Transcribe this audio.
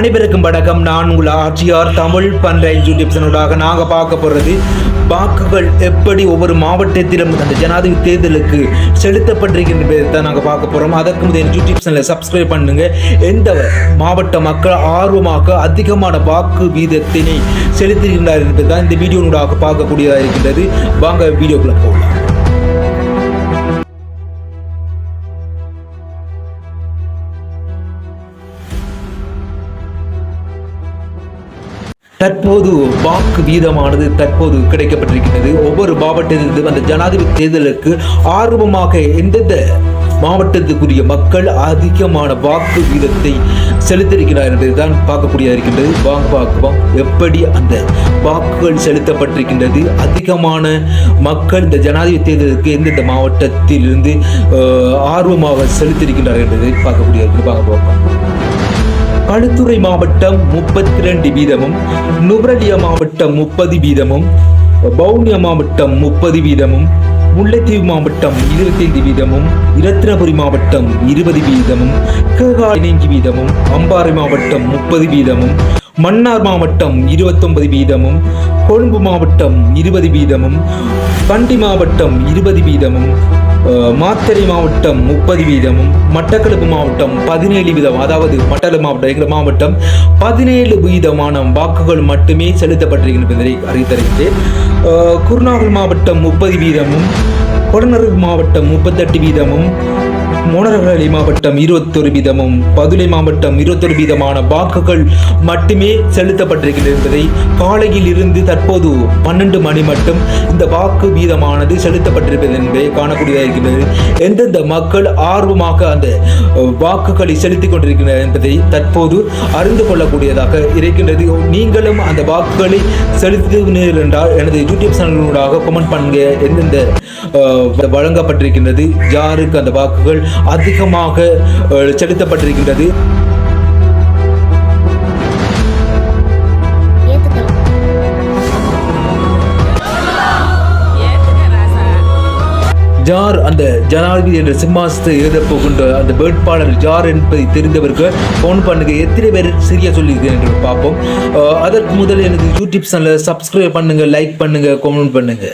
அனைவருக்கும் வணக்கம். நான் உங்கள் ஆட்சியார் தமிழ் பண்றை யூடியூப் சேனலாக நாங்கள் பார்க்க போகிறது வாக்குகள் எப்படி ஒவ்வொரு மாவட்டத்திலும் அந்த ஜனாதிபதி தேர்தலுக்கு செலுத்தப்பட்டிருக்கின்றதை தான் நாங்கள் பார்க்க போகிறோம் அதற்கு முதல் யூடியூப் சேனலை சப்ஸ்கிரைப் பண்ணுங்க. எந்த மாவட்ட மக்கள் ஆர்வமாக அதிகமான வாக்கு வீதத்தினை செலுத்துகின்றார் என்பது தான் இந்த வீடியோனூடாக பார்க்கக்கூடியதாக இருக்கின்றது. வாங்க வீடியோக்குள்ள போகலாம். தற்போது வாக்கு வீதமானது தற்போது கிடைக்கப்பட்டிருக்கிறது ஒவ்வொரு மாவட்டத்திலிருந்து அந்த ஜனாதிபதி தேர்தலுக்கு ஆர்வமாக எந்தெந்த மாவட்டத்துக்குரிய மக்கள் அதிகமான வாக்கு வீதத்தை செலுத்தியிருக்கிறார் என்பதுதான் பார்க்கக்கூடிய இருக்கின்றது. வாங்க பார்க்கலாம் எப்படி அந்த வாக்குகள் செலுத்தப்பட்டிருக்கின்றது? அதிகமான மக்கள் இந்த ஜனாதிபதி தேர்தலுக்கு எந்தெந்த மாவட்டத்திலிருந்து ஆர்வமாக செலுத்திருக்கின்றார் என்பதை பார்க்கக்கூடிய இருக்கு வாங்க பார்க்கலாம் களுத்துறை மாவட்டம் முப்பத்தி ரெண்டு வீதமும் நுவரலியா மாவட்டம் முப்பது வீதமும் வவுனியா மாவட்டம் முப்பது வீதமும் முல்லைத்தீவு மாவட்டம் இருபத்தைந்து வீதமும் இரத்தினபுரி மாவட்டம் இருபது வீதமும் பதினைஞ்சு வீதமும் அம்பாறை மாவட்டம் முப்பது வீதமும் மன்னார் மாவட்டம் இருபத்தொன்பது வீதமும் கொழும்பு மாவட்டம் இருபது வீதமும் பண்டி மாவட்டம் இருபது வீதமும் மாத்தறை மாவட்டம் முப்பது வீதமும் மட்டக்களப்பு மாவட்டம் பதினேழு வீதம் அதாவது மட்டக்களப்பு மாவட்டம் எங்கள் மாவட்டம் பதினேழு வீதமான வாக்குகள் மட்டுமே செலுத்தப்பட்டிருக்கின்றதை அறிவித்தருகிறேன் அஹ், குருநாகல் மாவட்டம் முப்பது வீதமும் கொடநறுவு மாவட்டம் முப்பத்தெட்டு வீதமும் மோனரகலி மாவட்டம் இருபத்தொரு வீதமும் பதுளை மாவட்டம் இருபத்தொரு வீதமான வாக்குகள் மட்டுமே செலுத்தப்பட்டிருக்கிறது என்பதை காலையில் இருந்து தற்போது பன்னெண்டு மணி மட்டும் இந்த வாக்கு வீதமானது செலுத்தப்பட்டிருப்பது என்பதை காணக்கூடியதாக இருக்கிறது எந்தெந்த மக்கள் ஆர்வமாக அந்த வாக்குகளை செலுத்திக் கொண்டிருக்கின்றனர் என்பதை தற்போது அறிந்து கொள்ளக்கூடியதாக இருக்கின்றது. நீங்களும் அந்த வாக்குகளை செலுத்தினீர்கள் என்றால் எனது யூடியூப் சேனலூடாக கமெண்ட் பண்ணுங்க. எந்தெந்த வழங்கப்பட்டிருக்கின்றது யாருக்கு அந்த வாக்குகள் அதிகமாக செலுத்தப்பட்டிருக்கின்றது. ஜார் அந்த ஜனாதிபதி என்ற சிம்மாசத்தை எழுதப் போகின்ற அந்த வேட்பாளர் ஜார் என்பதை தெரிந்தவருக்கு ஃபோன் பண்ணுங்க. எத்தனை பேர் சரியா சொல்லியிருக்கேன் என்று பார்ப்போம். அதற்கு முதல் எனக்கு யூடியூப் சேனலை சப்ஸ்கிரைப் பண்ணுங்க லைக் பண்ணுங்க கமெண்ட் பண்ணுங்க.